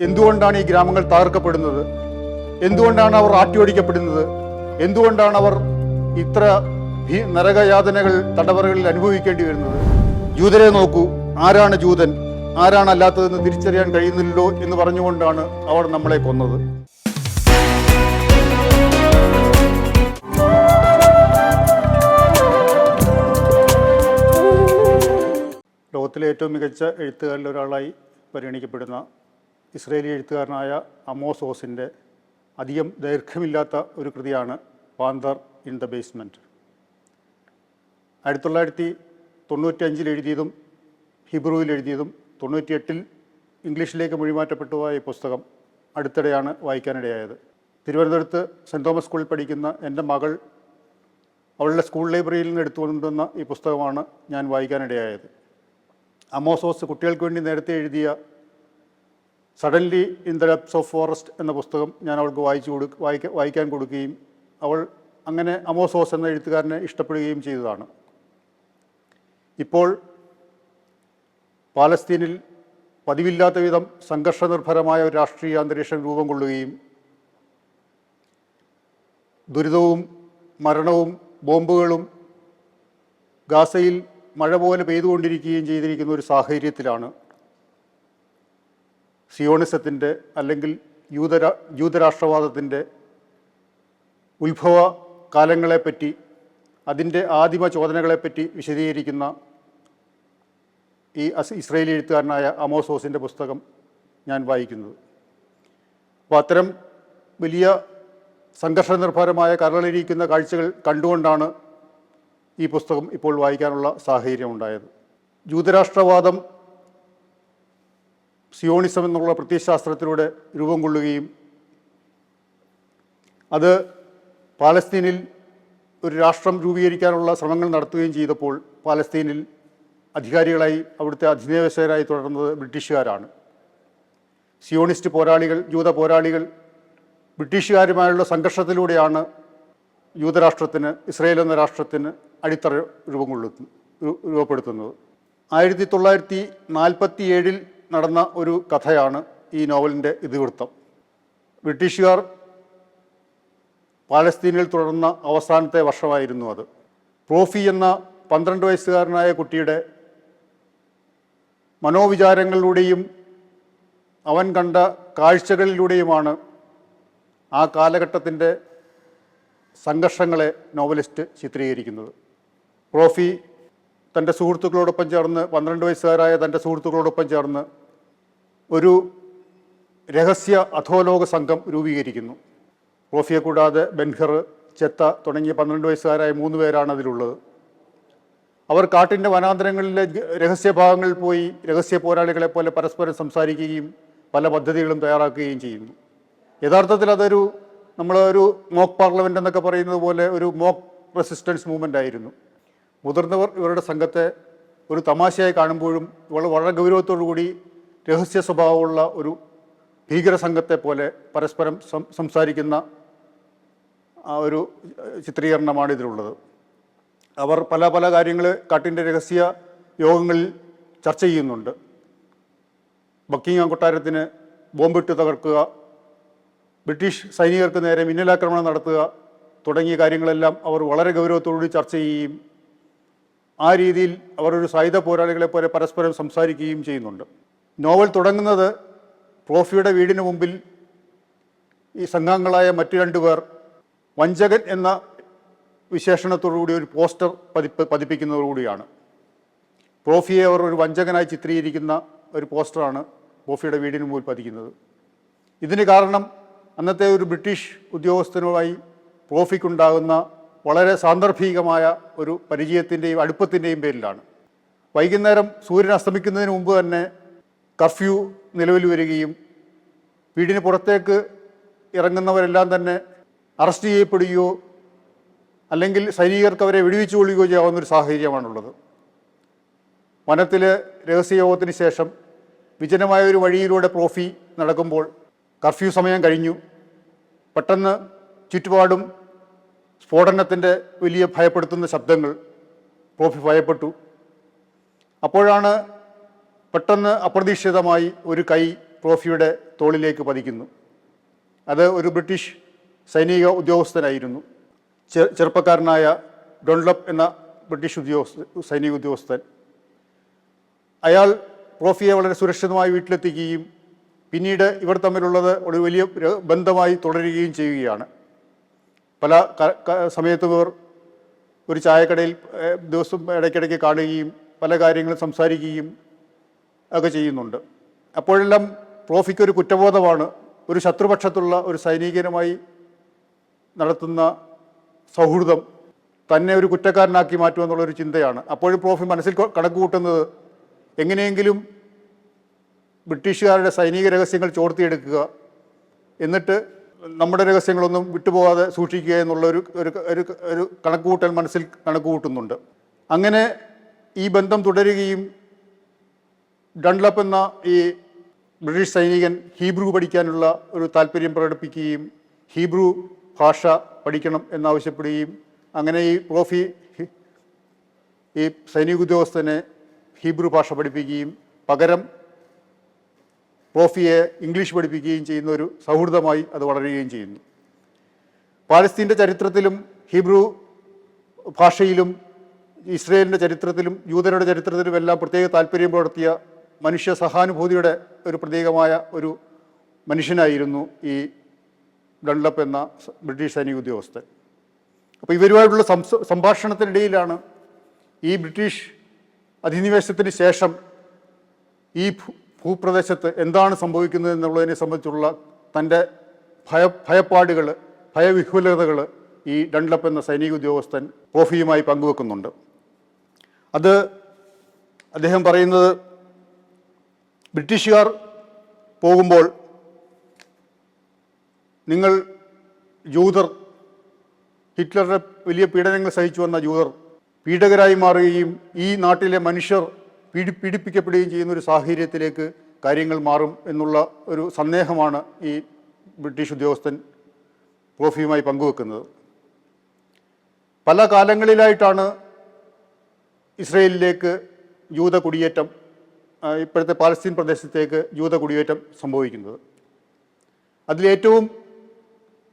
എന്തുകൊണ്ടാണ് ഈ ഗ്രാമങ്ങൾ തകർക്കപ്പെടുന്നത്? എന്തുകൊണ്ടാണ് അവർ ആട്ടിയോടിക്കപ്പെടുന്നത്? എന്തുകൊണ്ടാണ് അവർ ഇത്ര നരകയാതനകൾ തടവറകളിൽ അനുഭവിക്കേണ്ടി വരുന്നത്? ജൂതരെ നോക്കൂ ആരാണ് ജൂതൻ? ആരാണ് അല്ലാത്തതെന്ന് തിരിച്ചറിയാൻ കഴിയുന്നില്ലല്ലോ എന്ന് പറഞ്ഞുകൊണ്ടാണ് അവർ നമ്മളെ കൊന്നത്. ലോകത്തിലെ ഏറ്റവും മികച്ച എഴുത്തുകാരിൽ ഒരാളായി പരിഗണിക്കപ്പെടുന്ന ഇസ്രേലി എഴുത്തുകാരനായ അമോസ് ഓസിന്റെ അധികം ദൈർഘ്യമില്ലാത്ത ഒരു കൃതിയാണ് പാന്തർ ഇൻ ദ ബേസ്മെന്റ്. ആയിരത്തി തൊള്ളായിരത്തി തൊണ്ണൂറ്റി അഞ്ചിൽ എഴുതിയതും ഹിബ്രുവിൽ എഴുതിയതും തൊണ്ണൂറ്റിയെട്ടിൽ ഇംഗ്ലീഷിലേക്ക് മൊഴിമാറ്റപ്പെട്ടു പോയ ഈ പുസ്തകം അടുത്തിടെയാണ് വായിക്കാനിടയായത്. തിരുവനന്തപുരത്ത് സെന്റ് തോമസ് സ്കൂളിൽ പഠിക്കുന്ന എന്റെ മകൾ അവളുടെ സ്കൂൾ ലൈബ്രറിയിൽ നിന്ന് എടുത്തുകൊണ്ടുവന്ന ഈ പുസ്തകമാണ് ഞാൻ വായിക്കാനിടയായത്. അമോസോസ് കുട്ടികൾക്ക് വേണ്ടി നേരത്തെ എഴുതിയ suddenly in the depths of forest എന്ന പുസ്തകം ഞാൻ അവൾക്ക് വായിച്ചു കൊടു വായിക്ക വായിക്കാൻ കൊടുക്കുകയും അവൾ അങ്ങനെ അമോസോസ് എന്ന എഴുത്തുകാരനെ ഇഷ്ടപ്പെടുകയും ചെയ്തതാണ്. ഇപ്പോൾ പാലസ്തീനിൽ പതിവില്ലാത്ത വിധം സംഘർഷനിർഭരമായ ഒരു രാഷ്ട്രീയ അന്തരീക്ഷം രൂപം കൊള്ളുകയും ദുരിതവും മരണവും ബോംബുകളും ഗാസയിൽ മഴ പോലെ പെയ്തുകൊണ്ടിരിക്കുകയും ചെയ്തിരിക്കുന്ന ഒരു സാഹചര്യത്തിലാണ് സിയോണിസത്തിന്റെ അല്ലെങ്കിൽ യൂതരാ യൂതരാഷ്ട്രവാദത്തിന്റെ ഉത്ഭവ കാലങ്ങളെപ്പറ്റി അതിന്റെ ആദിമ ചോദനകളെപ്പറ്റി വിശദീകരിക്കുന്ന ഈ അസ് ഇസ്രയേലി എഴുത്തുകാരനായ അമോസോസിന്റെ പുസ്തകം ഞാൻ വായിക്കുന്നത്. അപ്പോൾ അത്തരം വലിയ സംഘർഷനിർഭരമായ കരളിരിക്കുന്ന കാഴ്ചകൾ കണ്ടുകൊണ്ടാണ് ഈ പുസ്തകം ഇപ്പോൾ വായിക്കാനുള്ള സാഹചര്യം ഉണ്ടായത് ജൂതരാഷ്ട്രവാദം സിയോണിസം എന്നുള്ള പ്രത്യയശാസ്ത്രത്തിലൂടെ രൂപം കൊള്ളുകയും അത് പാലസ്തീനിൽ ഒരു രാഷ്ട്രം രൂപീകരിക്കാനുള്ള ശ്രമങ്ങൾ നടത്തുകയും ചെയ്തപ്പോൾ പാലസ്തീനിൽ അധികാരികളായി അവിടുത്തെ അധിനിവേശകരായി തുടർന്നത് ബ്രിട്ടീഷുകാരാണ്. സിയോണിസ്റ്റ് പോരാളികൾ ജൂത പോരാളികൾ ബ്രിട്ടീഷുകാരുമായുള്ള സംഘർഷത്തിലൂടെയാണ് യൂതരാഷ്ട്രത്തിന് ഇസ്രയേൽ എന്ന രാഷ്ട്രത്തിന് അടിത്തറ രൂപം കൊള്ളുന്നു രൂപപ്പെടുത്തുന്നത്. ആയിരത്തി തൊള്ളായിരത്തി നാൽപ്പത്തി ഏഴിൽ നടന്ന ഒരു കഥയാണ് ഈ നോവലിന്റെ ഇതിവൃത്തം. ബ്രിട്ടീഷുകാർ പാലസ്തീനിൽ തുടർന്ന അവസാനത്തെ വർഷമായിരുന്നു അത്. പ്രോഫി എന്ന പന്ത്രണ്ട് വയസ്സുകാരനായ കുട്ടിയുടെ മനോവിചാരങ്ങളിലൂടെയും അവൻ കണ്ട കാഴ്ചകളിലൂടെയുമാണ് ആ കാലഘട്ടത്തിന്റെ സംഘർഷങ്ങളെ നോവലിസ്റ്റ് ചിത്രീകരിക്കുന്നത്. പ്രോഫി തന്റെ സുഹൃത്തുക്കളോടൊപ്പം ചേർന്ന് പന്ത്രണ്ട് വയസ്സുകാരായ തന്റെ സുഹൃത്തുക്കളോടൊപ്പം ചേർന്ന് ഒരു രഹസ്യ അധോലോക സംഘം രൂപീകരിക്കുന്നു. റോഫിയെ കൂടാതെ ബെൻഹർ ചെത്ത തുടങ്ങിയ പന്ത്രണ്ട് വയസ്സുകാരായ മൂന്ന് പേരാണ് അതിലുള്ളത്. അവർ കാട്ടിന്റെ വനാന്തരങ്ങളിലെ രഹസ്യ ഭാഗങ്ങളിൽ പോയി രഹസ്യ പോരാളികളെ പോലെ പരസ്പരം സംസാരിക്കുകയും പല പദ്ധതികളും തയ്യാറാക്കുകയും ചെയ്യുന്നു. യഥാർത്ഥത്തിൽ അതൊരു നമ്മളൊരു മോക്ക് പാർലമെന്റ് എന്നൊക്കെ പറയുന്നത് പോലെ ഒരു മോക്ക് റെസിസ്റ്റൻസ് മൂവ്മെന്റ് ആയിരുന്നു. മുതിർന്നവർ ഇവരുടെ സംഘത്തെ ഒരു തമാശയായി കാണുമ്പോഴും വളരെ ഗൗരവത്തോടു കൂടി രഹസ്യ സ്വഭാവമുള്ള ഒരു ഭീകര സംഘത്തെ പോലെ പരസ്പരം സംസാരിക്കുന്ന ആ ഒരു ചിത്രീകരണമാണ് ഇതിലുള്ളത്. അവർ പല പല കാര്യങ്ങൾ കാട്ടിന്റെ രഹസ്യ യോഗങ്ങളിൽ ചർച്ച ചെയ്യുന്നുണ്ട്. ബക്കിംഗാം കൊട്ടാരത്തിന് ബോംബിട്ട് തകർക്കുക ബ്രിട്ടീഷ് സൈനികർക്ക് നേരെ മിന്നലാക്രമണം നടത്തുക തുടങ്ങിയ കാര്യങ്ങളെല്ലാം അവർ വളരെ ഗൗരവത്തോടുകൂടി ചർച്ച ചെയ്യുകയും ആ രീതിയിൽ അവർ ഒരു സായുധ പോരാളികളെ പോലെ പരസ്പരം സംസാരിക്കുകയും ചെയ്യുന്നുണ്ട്. നോവൽ തുടങ്ങുന്നത് ട്രോഫിയുടെ വീടിന് മുമ്പിൽ ഈ സംഘാംഗങ്ങളായ മറ്റു രണ്ടു പേർ വഞ്ചകൻ എന്ന വിശേഷണത്തോടുകൂടി ഒരു പോസ്റ്റർ പതിപ്പ് പതിപ്പിക്കുന്നതോടുകൂടിയാണ്. ട്രോഫിയെ അവർ ഒരു വഞ്ചകനായി ചിത്രീകരിക്കുന്ന ഒരു പോസ്റ്ററാണ് ട്രോഫിയുടെ വീടിന് മുമ്പിൽ പതിക്കുന്നത്. ഇതിന് കാരണം അന്നത്തെ ഒരു ബ്രിട്ടീഷ് ഉദ്യോഗസ്ഥനുമായി ട്രോഫിക്കുണ്ടാകുന്ന വളരെ സാന്ദർഭികമായ ഒരു പരിചയത്തിന്റെയും അടുപ്പത്തിന്റെയും പേരിലാണ്. വൈകുന്നേരം സൂര്യൻ അസ്തമിക്കുന്നതിന് മുമ്പ് തന്നെ കർഫ്യൂ നിലവിൽ വരികയും വീടിന് പുറത്തേക്ക് ഇറങ്ങുന്നവരെല്ലാം തന്നെ അറസ്റ്റ് ചെയ്യപ്പെടുകയോ അല്ലെങ്കിൽ സൈനികർക്ക് അവരെ വെടിവെച്ചു കൊള്ളുകയോ ചെയ്യാവുന്ന ഒരു സാഹചര്യമാണുള്ളത്. വനത്തിലെ രഹസ്യയോഗത്തിന് ശേഷം വിജനമായ ഒരു വഴിയിലൂടെ പ്രോഫി നടക്കുമ്പോൾ കർഫ്യൂ സമയം കഴിഞ്ഞു. പെട്ടെന്ന് ചുറ്റുപാടും സ്ഫോടനത്തിന്റെ വലിയ ഭയപ്പെടുത്തുന്ന ശബ്ദങ്ങൾ പ്രോഫി ഭയപ്പെട്ടു. അപ്പോഴാണ് പെട്ടെന്ന് അപ്രതീക്ഷിതമായി ഒരു കൈ ട്രോഫിയുടെ തോളിലേക്ക് പതിക്കുന്നു. അത് ഒരു ബ്രിട്ടീഷ് സൈനിക ഉദ്യോഗസ്ഥനായിരുന്നു. ചെറുപ്പക്കാരനായ ഡൊൺലപ്പ് എന്ന ബ്രിട്ടീഷ് ഉദ്യോഗസ്ഥ സൈനിക ഉദ്യോഗസ്ഥൻ. അയാൾ ട്രോഫിയെ വളരെ സുരക്ഷിതമായി വീട്ടിലെത്തിക്കുകയും പിന്നീട് ഇവർ തമ്മിലുള്ളത് ഒരു വലിയ ബന്ധമായി തുടരുകയും ചെയ്യുകയാണ്. പല സമയത്തും ഇവർ ഒരു ചായക്കടയിൽ ദിവസം ഇടയ്ക്കിടയ്ക്ക് കാണുകയും പല കാര്യങ്ങളും സംസാരിക്കുകയും ഒക്കെ ചെയ്യുന്നുണ്ട്. അപ്പോഴെല്ലാം പ്രോഫിക്ക് ഒരു കുറ്റബോധമാണ് ഒരു ശത്രുപക്ഷത്തുള്ള ഒരു സൈനികനുമായി നടത്തുന്ന സൗഹൃദം തന്നെ ഒരു കുറ്റക്കാരനാക്കി മാറ്റുമെന്നുള്ളൊരു ചിന്തയാണ്. അപ്പോഴും പ്രോഫി മനസ്സിൽ കണക്ക് കൂട്ടുന്നത് എങ്ങനെയെങ്കിലും ബ്രിട്ടീഷുകാരുടെ സൈനിക രഹസ്യങ്ങൾ ചോർത്തിയെടുക്കുക എന്നിട്ട് നമ്മുടെ രഹസ്യങ്ങളൊന്നും വിട്ടുപോകാതെ സൂക്ഷിക്കുക എന്നുള്ള ഒരു ഒരു ഒരു കണക്കുകൂട്ടൽ മനസ്സിൽ കണക്കുകൂട്ടുന്നുണ്ട്. അങ്ങനെ ഈ ബന്ധം തുടരുകയും ഡൺലപ്പ് എന്ന ഈ ബ്രിട്ടീഷ് സൈനികൻ ഹീബ്രു പഠിക്കാനുള്ള ഒരു താല്പര്യം പ്രകടിപ്പിക്കുകയും ഹീബ്രു ഭാഷ പഠിക്കണം എന്നാവശ്യപ്പെടുകയും അങ്ങനെ ഈ പ്രോഫി ഈ സൈനിക ഉദ്യോഗസ്ഥനെ ഹീബ്രു ഭാഷ പഠിപ്പിക്കുകയും പകരം ട്രോഫിയെ ഇംഗ്ലീഷ് പഠിപ്പിക്കുകയും ചെയ്യുന്ന ഒരു സൗഹൃദമായി അത് വളരുകയും ചെയ്യുന്നു. പാലസ്തീന്റെ ചരിത്രത്തിലും ഹിബ്രു ഭാഷയിലും ഇസ്രയേലിന്റെ ചരിത്രത്തിലും യൂതരുടെ ചരിത്രത്തിലും എല്ലാം പ്രത്യേക താല്പര്യം പുലർത്തിയ മനുഷ്യ സഹാനുഭൂതിയുടെ ഒരു പ്രതീകമായ ഒരു മനുഷ്യനായിരുന്നു ഈ ഡൺലപ്പ് എന്ന ബ്രിട്ടീഷ് സൈനിക ഉദ്യോഗസ്ഥൻ. അപ്പോൾ ഇവരുമായിട്ടുള്ള സംഭാഷണത്തിനിടയിലാണ് ഈ ബ്രിട്ടീഷ് അധിനിവേശത്തിന് ശേഷം ഈ ഭൂപ്രദേശത്ത് എന്താണ് സംഭവിക്കുന്നത് എന്നുള്ളതിനെ സംബന്ധിച്ചുള്ള തന്റെ ഭയ ഭയപ്പാടുകൾ ഭയവിഹുലതകൾ ഈ ഡൺലപ്പ് എന്ന സൈനിക ഉദ്യോഗസ്ഥൻ ട്രോഫിയുമായി പങ്കുവെക്കുന്നുണ്ട്. അത് അദ്ദേഹം പറയുന്നത് ബ്രിട്ടീഷുകാർ പോകുമ്പോൾ നിങ്ങൾ ജൂതർ ഹിറ്റ്ലറുടെ വലിയ പീഡനങ്ങൾ സഹിച്ചു വന്ന ജൂതർ പീഡകരായി മാറുകയും ഈ നാട്ടിലെ മനുഷ്യർ പീഡി പീഡിപ്പിക്കപ്പെടുകയും ചെയ്യുന്ന ഒരു സാഹചര്യത്തിലേക്ക് കാര്യങ്ങൾ മാറും എന്നുള്ള ഒരു സന്ദേഹമാണ് ഈ ബ്രിട്ടീഷ് ഉദ്യോഗസ്ഥൻ ട്രോഫിയുമായി പങ്കുവെക്കുന്നത്. പല കാലങ്ങളിലായിട്ടാണ് ഇസ്രയേലിലേക്ക് ജൂത കുടിയേറ്റം ഇപ്പോഴത്തെ പാലസ്തീൻ പ്രദേശത്തേക്ക് ജൂത കുടിയേറ്റം സംഭവിക്കുന്നത്. അതിലേറ്റവും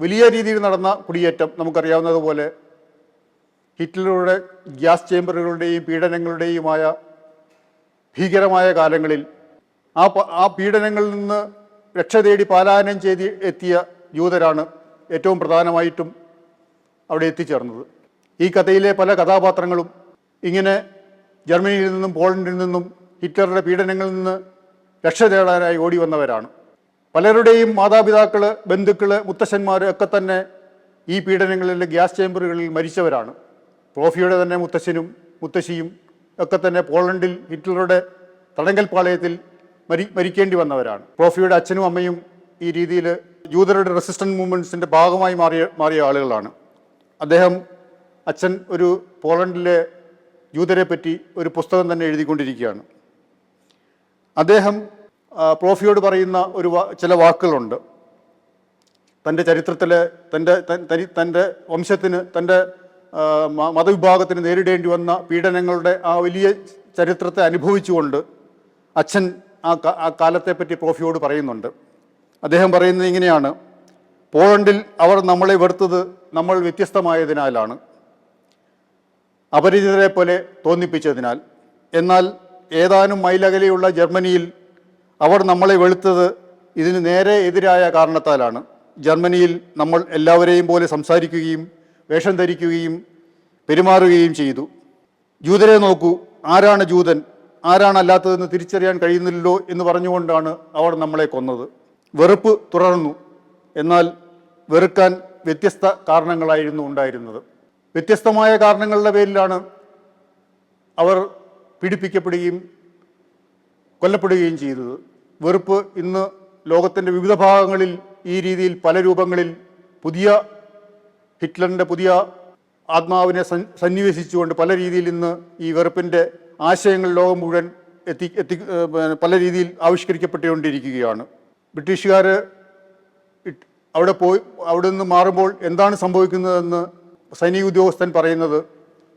വലിയ രീതിയിൽ നടന്ന കുടിയേറ്റം നമുക്കറിയാവുന്നതുപോലെ ഹിറ്റ്ലറുടെ ഗ്യാസ് ചേമ്പറുകളുടെയും പീഡനങ്ങളുടെയുമായ ഭീകരമായ കാലങ്ങളിൽ ആ ആ പീഡനങ്ങളിൽ നിന്ന് രക്ഷ തേടി പാലായനം ചെയ്ത് എത്തിയ ജൂതരാണ് ഏറ്റവും പ്രധാനമായിട്ടും അവിടെ എത്തിച്ചേർന്നത്. ഈ കഥയിലെ പല കഥാപാത്രങ്ങളും ഇങ്ങനെ ജർമ്മനിയിൽ നിന്നും പോളണ്ടിൽ നിന്നും ഹിറ്റ്ലറുടെ പീഡനങ്ങളിൽ നിന്ന് രക്ഷ തേടാനായി ഓടി വന്നവരാണ്. പലരുടെയും മാതാപിതാക്കൾ ബന്ധുക്കൾ മുത്തശ്ശന്മാർ ഒക്കെ തന്നെ ഈ പീഡനങ്ങളിൽ ഗ്യാസ് ചേമ്പറുകളിൽ മരിച്ചവരാണ്. ട്രോഫിയുടെ തന്നെ മുത്തശ്ശനും മുത്തശ്ശിയും ഒക്കെ തന്നെ പോളണ്ടിൽ ഹിറ്റ്ലറുടെ തടങ്കൽ പാളയത്തിൽ മരി മരിക്കേണ്ടി വന്നവരാണ്. ട്രോഫിയുടെ അച്ഛനും അമ്മയും ഈ രീതിയിൽ ജൂതരുടെ റെസിസ്റ്റൻസ് മൂവ്മെന്റ്സിന്റെ ഭാഗമായി മാറിയ മാറിയ ആളുകളാണ്. അദ്ദേഹം അച്ഛൻ ഒരു പോളണ്ടിലെ ജൂതരെ പറ്റി ഒരു പുസ്തകം തന്നെ എഴുതിക്കൊണ്ടിരിക്കുകയാണ്. അദ്ദേഹം പ്രോഫിയോട് പറയുന്ന ഒരു ചില വാക്കുകളുണ്ട്. തന്റെ ചരിത്രത്തിലെ തന്റെ തന്റെ വംശത്തിന് തന്റെ മതവിഭാഗത്തിന് നേരിടേണ്ടി വന്ന പീഡനങ്ങളുടെ ആ വലിയ ചരിത്രത്തെ അനുഭവിച്ചുകൊണ്ട് അച്ഛൻ ആ ആ കാലത്തെപ്പറ്റി പ്രോഫിയോട് പറയുന്നുണ്ട്. അദ്ദേഹം പറയുന്നത് ഇങ്ങനെയാണ് പോളണ്ടിൽ അവർ നമ്മളെ വെറുത്തത് നമ്മൾ വ്യത്യസ്തമായതിനാലാണ് അപരിചിതരെ പോലെ തോന്നിപ്പിച്ചതിനാൽ. എന്നാൽ ഏതാനും മൈലകലെയുള്ള ജർമ്മനിയിൽ അവർ നമ്മളെ വെളുത്തത് ഇതിന് നേരെ എതിരായ കാരണത്താലാണ്. ജർമ്മനിയിൽ നമ്മൾ എല്ലാവരെയും പോലെ സംസാരിക്കുകയും വേഷം ധരിക്കുകയും പെരുമാറുകയും ചെയ്തു. ജൂതരെ നോക്കൂ ആരാണ് ജൂതൻ? ആരാണ് അല്ലാത്തതെന്ന് തിരിച്ചറിയാൻ കഴിയുന്നില്ലല്ലോ എന്ന് പറഞ്ഞുകൊണ്ടാണ് അവർ നമ്മളെ കൊന്നത്. വെറുപ്പ് തുടർന്നു. എന്നാൽ വെറുക്കാൻ വ്യത്യസ്ത കാരണങ്ങളായിരുന്നു ഉണ്ടായിരുന്നത്. വ്യത്യസ്തമായ കാരണങ്ങളുടെ പേരിലാണ് അവർ പീഡിപ്പിക്കപ്പെടുകയും കൊല്ലപ്പെടുകയും ചെയ്തത്. വെറുപ്പ് ഇന്ന് ലോകത്തിന്റെ വിവിധ ഭാഗങ്ങളിൽ ഈ രീതിയിൽ പല രൂപങ്ങളിൽ പുതിയ ഹിറ്റ്ലറിന്റെ പുതിയ ആത്മാവിനെ സന്നിവേശിച്ചുകൊണ്ട് പല രീതിയിൽ ഇന്ന് ഈ വെറുപ്പിന്റെ ആശയങ്ങൾ ലോകം മുഴുവൻ എത്തി എത്തി പല രീതിയിൽ ആവിഷ്കരിക്കപ്പെട്ടുകൊണ്ടിരിക്കുകയാണ്. ബ്രിട്ടീഷുകാർ അവിടെ പോയി അവിടെ നിന്ന് മാറുമ്പോൾ എന്താണ് സംഭവിക്കുന്നതെന്ന് സൈനിക ഉദ്യോഗസ്ഥൻ പറയുന്നത്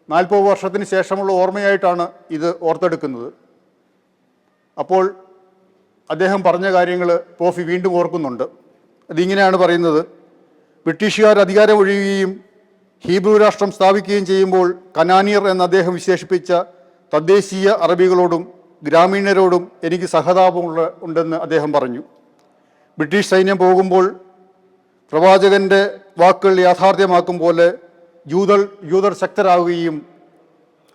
നാൽപ്പത് വർഷത്തിന് ശേഷമുള്ള ഓർമ്മയായിട്ടാണ് ഇത് ഓർത്തെടുക്കുന്നത്. അപ്പോൾ അദ്ദേഹം പറഞ്ഞ കാര്യങ്ങൾ പോഫി വീണ്ടും ഓർക്കുന്നുണ്ട്. അതിങ്ങനെയാണ് പറയുന്നത്. ബ്രിട്ടീഷുകാർ അധികാരം ഒഴിയുകയും ഹീബ്രു രാഷ്ട്രം സ്ഥാപിക്കുകയും ചെയ്യുമ്പോൾ കനാനിയർ എന്ന് അദ്ദേഹം വിശേഷിപ്പിച്ച തദ്ദേശീയ അറബികളോടും ഗ്രാമീണരോടും എനിക്ക് സഹതാപമുള്ള ഉണ്ടെന്ന് അദ്ദേഹം പറഞ്ഞു. ബ്രിട്ടീഷ് സൈന്യം പോകുമ്പോൾ പ്രവാചകന്റെ വാക്കുകൾ യാഥാർത്ഥ്യമാക്കും പോലെ ജൂതർ ജൂതർ ശക്തരാകുകയും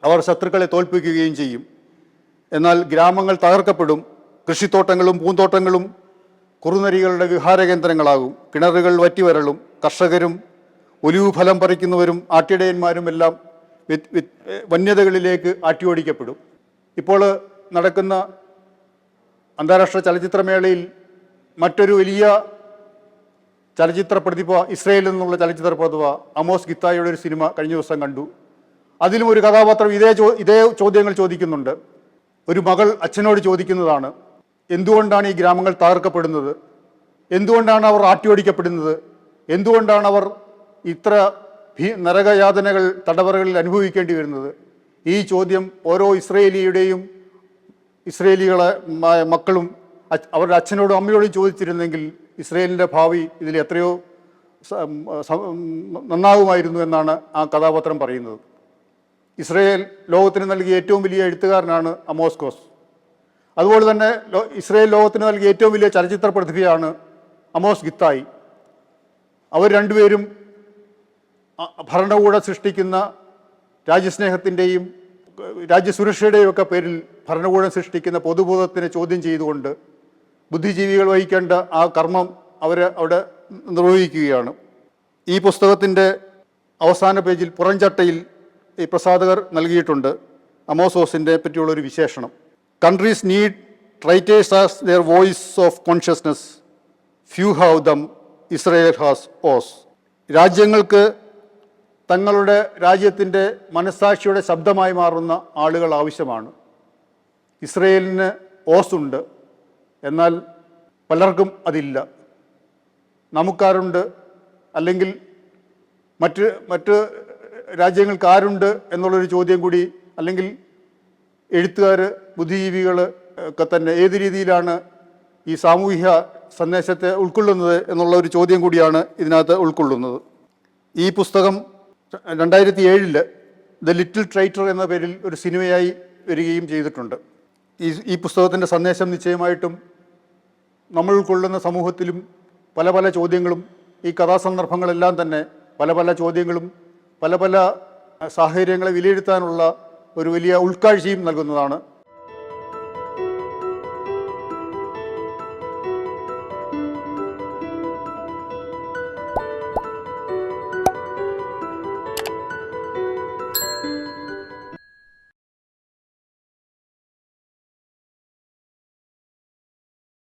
അവർ ശത്രുക്കളെ തോൽപ്പിക്കുകയും ചെയ്യും. എന്നാൽ ഗ്രാമങ്ങൾ തകർക്കപ്പെടും കൃഷിത്തോട്ടങ്ങളും പൂന്തോട്ടങ്ങളും കുറുനരികളുടെ വിഹാരകേന്ദ്രങ്ങളാകും. കിണറുകൾ വറ്റിവരളും. കർഷകരും ഒലിവ് ഫലം പറിക്കുന്നവരും ആട്ടിടയന്മാരും എല്ലാം വന്യതകളിലേക്ക് ആട്ടിയോടിക്കപ്പെടും. ഇപ്പോൾ നടക്കുന്ന അന്താരാഷ്ട്ര ചലച്ചിത്രമേളയിൽ മറ്റൊരു വലിയ ചലച്ചിത്ര പ്രതിഭ ഇസ്രയേലിൽ നിന്നുള്ള ചലച്ചിത്ര പ്രതിഭ അമോസ് ഗിത്തായുടെ ഒരു സിനിമ കഴിഞ്ഞ ദിവസം കണ്ടു. അതിലും ഒരു കഥാപാത്രം ഇതേ ചോ ഇതേ ചോദ്യങ്ങൾ ചോദിക്കുന്നുണ്ട്. ഒരു മകൾ അച്ഛനോട് ചോദിക്കുന്നതാണ്. എന്തുകൊണ്ടാണ് ഈ ഗ്രാമങ്ങൾ തകർക്കപ്പെടുന്നത്? എന്തുകൊണ്ടാണ് അവർ ആട്ടിയോടിക്കപ്പെടുന്നത്? എന്തുകൊണ്ടാണ് അവർ ഇത്ര ഭീ നരകയാതനകൾ തടവറകളിൽ അനുഭവിക്കേണ്ടി വരുന്നത്? ഈ ചോദ്യം ഓരോ ഇസ്രയേലിയുടെയും ഇസ്രയേലികളെ മക്കളും അവരുടെ അച്ഛനോടും അമ്മയോടും ചോദിച്ചിരുന്നെങ്കിൽ ഇസ്രയേലിന്റെ ഭാവി ഇതിൽ എത്രയോ നന്നാകുമായിരുന്നു എന്നാണ് ആ കഥാപാത്രം പറയുന്നത്. ഇസ്രയേൽ ലോകത്തിന് നൽകിയ ഏറ്റവും വലിയ എഴുത്തുകാരനാണ് അമോസ്കോസ്. അതുപോലെ തന്നെ ഇസ്രായേൽ ലോകത്തിന് നൽകിയ ഏറ്റവും വലിയ ചലച്ചിത്ര പ്രതിഭയാണ് അമോസ് ഗിത്തായി. അവർ രണ്ടുപേരും ഭരണകൂടം സൃഷ്ടിക്കുന്ന രാജ്യസ്നേഹത്തിന്റെയും രാജ്യസുരക്ഷയുടെയും ഒക്കെ പേരിൽ ഭരണകൂടം സൃഷ്ടിക്കുന്ന പൊതുബോധത്തിനെ ചോദ്യം ചെയ്തുകൊണ്ട് ബുദ്ധിജീവികൾ വഹിക്കേണ്ട ആ കർമ്മം അവർ അവിടെ നിർവഹിക്കുകയാണ്. ഈ പുസ്തകത്തിന്റെ അവസാന പേജിൽ പുറംചട്ടയിൽ ഈ പ്രസാധകർ നൽകിയിട്ടുണ്ട് അമോസോസിന്റെ പറ്റിയുള്ളൊരു വിശേഷണം. Countries need traitors as their voice of consciousness. Few have them, Israel has ഓസ് രാജ്യങ്ങൾക്ക് തങ്ങളുടെ രാജ്യത്തിന്റെ മനസ്സാക്ഷിയുടെ ശബ്ദമായി മാറുന്ന ആളുകൾ ആവശ്യമാണ്. ഇസ്രയേലിന് ഓസ് ഉണ്ട്. എന്നാൽ പലർക്കും അതില്ല. നമുക്കാരുണ്ട്. അല്ലെങ്കിൽ മറ്റ് മറ്റ് രാജ്യങ്ങൾക്ക് ആരുണ്ട് എന്നുള്ളൊരു ചോദ്യം കൂടി അല്ലെങ്കിൽ എഴുത്തുകാർ ബുദ്ധിജീവികൾ ഒക്കെ തന്നെ ഏത് രീതിയിലാണ് ഈ സാമൂഹ്യ സന്ദേശത്തെ ഉൾക്കൊള്ളുന്നത് എന്നുള്ള ഒരു ചോദ്യം കൂടിയാണ് ഇതിനകത്ത് ഉൾക്കൊള്ളുന്നത്. ഈ പുസ്തകം രണ്ടായിരത്തി ഏഴിൽ ദ ലിറ്റിൽ ട്രൈറ്റർ എന്ന പേരിൽ ഒരു സിനിമയായി വരികയും ചെയ്തിട്ടുണ്ട്. ഈ ഈ പുസ്തകത്തിന്റെ സന്ദേശം നിശ്ചയമായിട്ടും നമ്മൾ ഉൾക്കൊള്ളുന്ന സമൂഹത്തിലും പല പല ചോദ്യങ്ങളും ഈ കഥാസന്ദർഭങ്ങളെല്ലാം തന്നെ പല പല ചോദ്യങ്ങളും പല പല സാഹചര്യങ്ങളെ വിലയിരുത്താനുള്ള ഒരു വലിയ ഉൾക്കാഴ്ചയും നൽകുന്നതാണ്